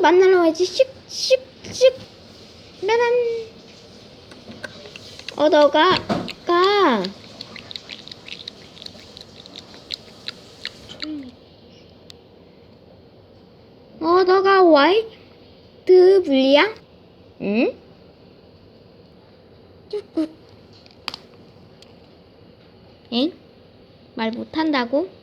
슉 만나러 가야지 슉슉슉 나난 어 너가 가어 너가 와이트 불리야? 응? 쭈꾹 엥? 말 못한다고?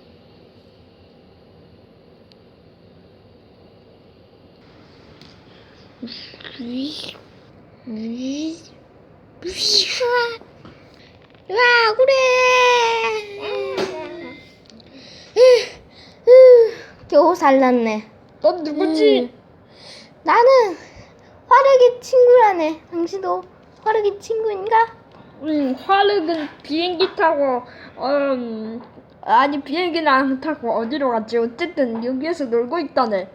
와 그래 겨우 살랐네 넌 누구지? 음, 나는 화르기 친구라네 당신도 화르기 친구인가? 응, 화르는 비행기 타고, 음, 아니, 비행기는 안 타고 어디로 갔지? 어쨌든 여기에서 놀고 있다네.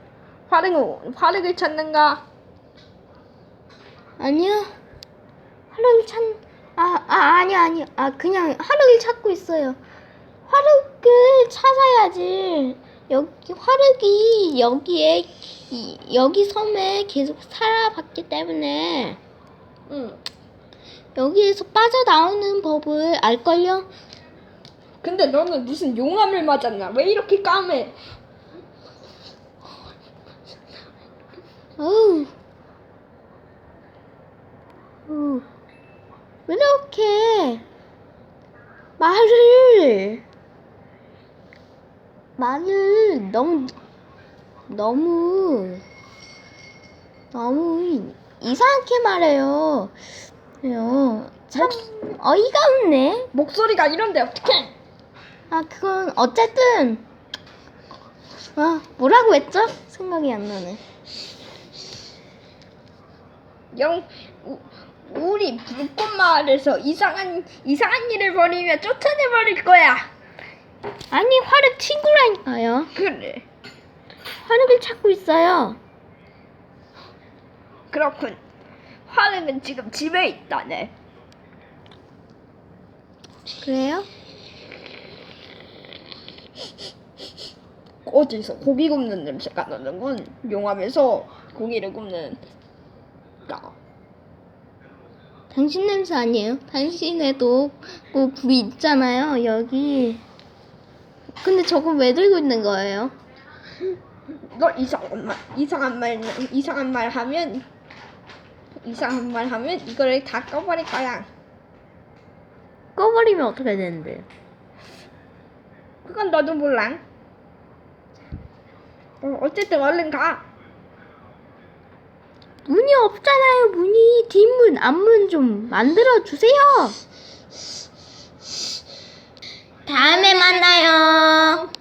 화르는, 화르를 찾는가? 아니야 화르기 찾.. 아, 아 아니야 아니야 아 그냥 화르기를 찾고 있어요 화르기를 찾아야지 여기 화르기 여기에 이- 여기 섬에 계속 살아봤기 때문에 응. 여기에서 빠져나오는 법을 알걸요? 근데 너는 무슨 용암을 맞았나? 왜 이렇게 까매? 어우. 어우. 왜 이렇게 말을 말을 너무 너무 너무 이상하게 말해요. 그래요. 참 어이가 없네. 목소리가 이런데 어떡해? 아 그건 어쨌든 아 뭐라고 했죠? 생각이 안 나네. 영, 우, 우리 불꽃 마을에서 이상한, 이상한 일을 벌이며 쫓아내 버릴 거야. 아니 화륵 친구라니까요. 그래. 화륵을 찾고 있어요. 그렇군. 화르는 지금 집에 있다네. 그래요? 어디서 고기 굽는 냄새가 나는군. 용암에서 고기를 굽는. 야, 당신 냄새 아니에요? 당신에도 그 불이 있잖아요. 여기. 근데 저거 왜 들고 있는 거예요? 너 이상한 말, 이상한 말, 이상한 말 하면, 이상한 말 하면 이거를 다 꺼버릴 거야. 꺼버리면 어떻게 되는데요? 그건 너도 몰라. 어, 어쨌든 얼른 가. 문이 없잖아요, 문이. 뒷문, 앞문 좀 만들어주세요. 다음에 만나요.